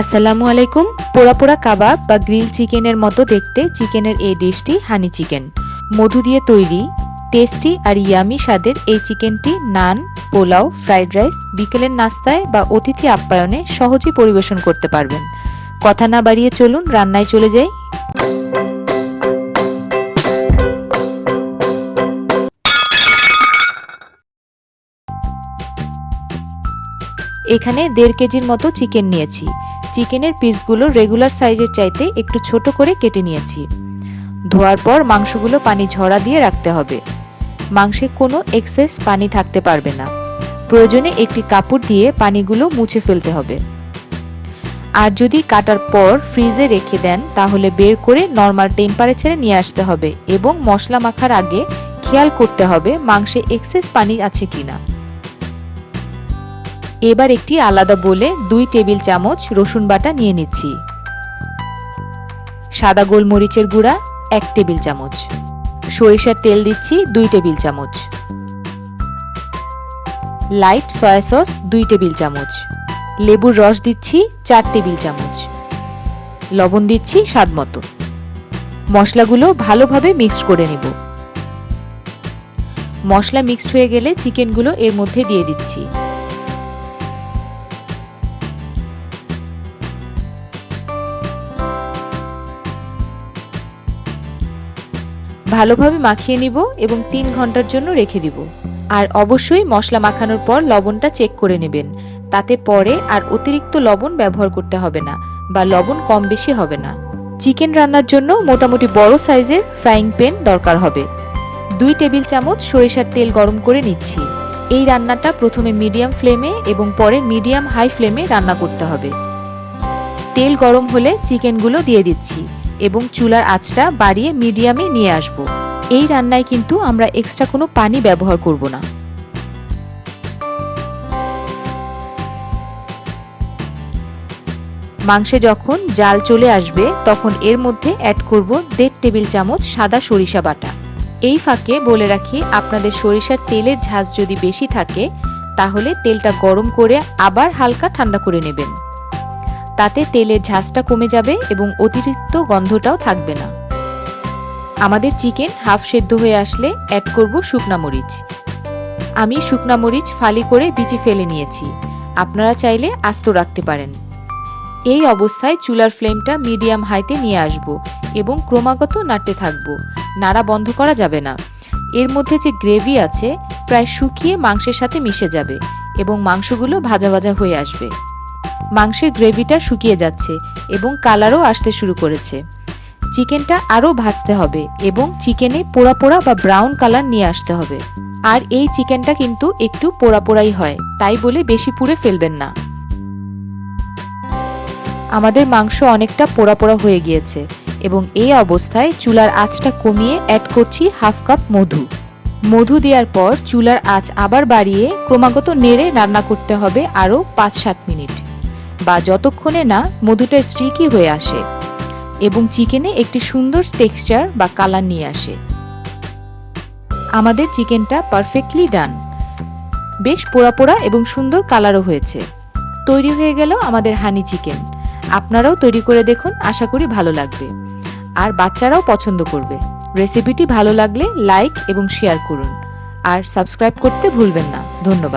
আসসালামু আলাইকুম। পোড়া পোড়া কাবাব বা গ্রিল চিকেনের মতো দেখতে চিকেনের এই ডিশটি হানি চিকেন। মধু দিয়ে তৈরি, টেস্টি আর ইয়ামি স্বাদের এই চিকেনটি নান, পোলাও, ফ্রাইড রাইস, বিকেলের নাস্তায় বা অতিথি আপ্যায়নে সহজেই পরিবেশন করতে পারবেন। কথা না বাড়িয়ে চলুন, রান্নায় চলে যাই। এখানে দেড় কেজির মতো চিকেন নিয়েছি। চিকেনের পিসগুলো রেগুলার সাইজের চাইতে একটু ছোট করে কেটে নিয়েছি। ধোয়ার পর মাংসগুলো পানি ঝরা দিয়ে রাখতে হবে। মাংসে কোনো এক্সেস পানি থাকতে পারবে না। প্রয়োজনে একটি কাপড় দিয়ে পানিগুলো মুছে ফেলতে হবে। আর যদি কাটার পর ফ্রিজে রেখে দেন, তাহলে বের করে নর্মাল টেম্পারেচারে নিয়ে আসতে হবে এবং মশলা মাখার আগে খেয়াল করতে হবে মাংসে এক্সেস পানি আছে কিনা। এবার একটি আলাদা বলে দুই টেবিল চামচ রসুন বাটা নিয়ে নিচ্ছি। সাদা গোলমরিচের গুঁড়া এক টেবিল চামচ। সরিষার তেল দিচ্ছি দুই টেবিল চামচ। লাইট সয়া সস দুই টেবিল চামচ। লেবুর রস দিচ্ছি চার টেবিল চামচ। লবণ দিচ্ছি স্বাদ মতো। মশলাগুলো ভালোভাবে মিক্সড করে নিব। মশলা মিক্সড হয়ে গেলে চিকেনগুলো এর মধ্যে দিয়ে দিচ্ছি। ভালোভাবে মাখিয়ে নিব এবং তিন ঘণ্টার জন্য রেখে দিব। আর অবশ্যই মশলা মাখানোর পর লবণটা চেক করে নেবেন। তাতে পরে আর অতিরিক্ত লবণ ব্যবহার করতে হবে না বা লবণ কম বেশি হবে না। চিকেন রান্নার জন্য মোটামুটি বড় সাইজের ফ্রাইং প্যান দরকার হবে। দুই টেবিল চামচ সরিষার তেল গরম করে নিচ্ছি। এই রান্নাটা প্রথমে মিডিয়াম ফ্লেমে এবং পরে মিডিয়াম হাই ফ্লেমে রান্না করতে হবে। তেল গরম হলে চিকেনগুলো দিয়ে দিচ্ছি। এবং চুলার আঁচটা বাড়িয়ে মিডিয়ামে নিয়ে আসব। এই রান্নায় কিন্তু আমরা এক্সট্রা কোনো পানি ব্যবহার করব না। মাংসে যখন জাল চলে আসবে, তখন এর মধ্যে অ্যাড করব দেড় টেবিল চামচ সাদা সরিষা বাটা। এই ফাঁকে বলে রাখি, আপনাদের সরিষার তেলের ঝাঁজ যদি বেশি থাকে, তাহলে তেলটা গরম করে আবার হালকা ঠান্ডা করে নেবেন। তাতে তেলের ঝাঁজটা কমে যাবে এবং অতিরিক্ত গন্ধটাও থাকবে না। আমাদের চিকেন হাফ সেদ্ধ হয়ে আসলে অ্যাড করব শুকনা মরিচ। আমি শুকনা মরিচ ফালি করে বিচি ফেলে নিয়েছি। আপনারা চাইলে আস্ত রাখতে পারেন। এই অবস্থায় চুলার ফ্লেমটা মিডিয়াম হাইতে নিয়ে আসব এবং ক্রমাগত নাড়তে থাকব। নাড়া বন্ধ করা যাবে না। এর মধ্যে যে গ্রেভি আছে, প্রায় শুকিয়ে মাংসের সাথে মিশে যাবে এবং মাংসগুলো ভাজা ভাজা হয়ে আসবে। মাংসের গ্রেভিটা শুকিয়ে যাচ্ছে এবং কালারও আসতে শুরু করেছে। চিকেনটা আরও ভাজতে হবে এবং চিকেনে পোড়া পোড়া বা ব্রাউন কালার নিয়ে আসতে হবে। আর এই চিকেনটা কিন্তু একটু পোড়া পোড়াই হয়, তাই বলে বেশি পুড়ে ফেলবেন না। আমাদের মাংস অনেকটা পোড়া পোড়া হয়ে গিয়েছে এবং এই অবস্থায় চুলার আঁচটা কমিয়ে অ্যাড করছি হাফ কাপ মধু। মধু দেওয়ার পর চুলার আঁচ আবার বাড়িয়ে ক্রমাগত নেড়ে রান্না করতে হবে আরও পাঁচ সাত মিনিট। বা যতক্ষণে না মধুটা স্ট্রিকি হয়ে আসে এবং চিকেনে একটি সুন্দর টেক্সচার বা কালার নিয়ে আসে। আমাদের চিকেনটা পারফেক্টলি ডান। বেশ পোড়া পোড়া এবং সুন্দর কালারও হয়েছে। তৈরি হয়ে গেল আমাদের হানি চিকেন। আপনারাও তৈরি করে দেখুন, আশা করি ভালো লাগবে। আর বাচ্চারাও পছন্দ করবে। রেসিপিটি ভালো লাগলে লাইক এবং শেয়ার করুন। আর সাবস্ক্রাইব করতে ভুলবেন না। ধন্যবাদ।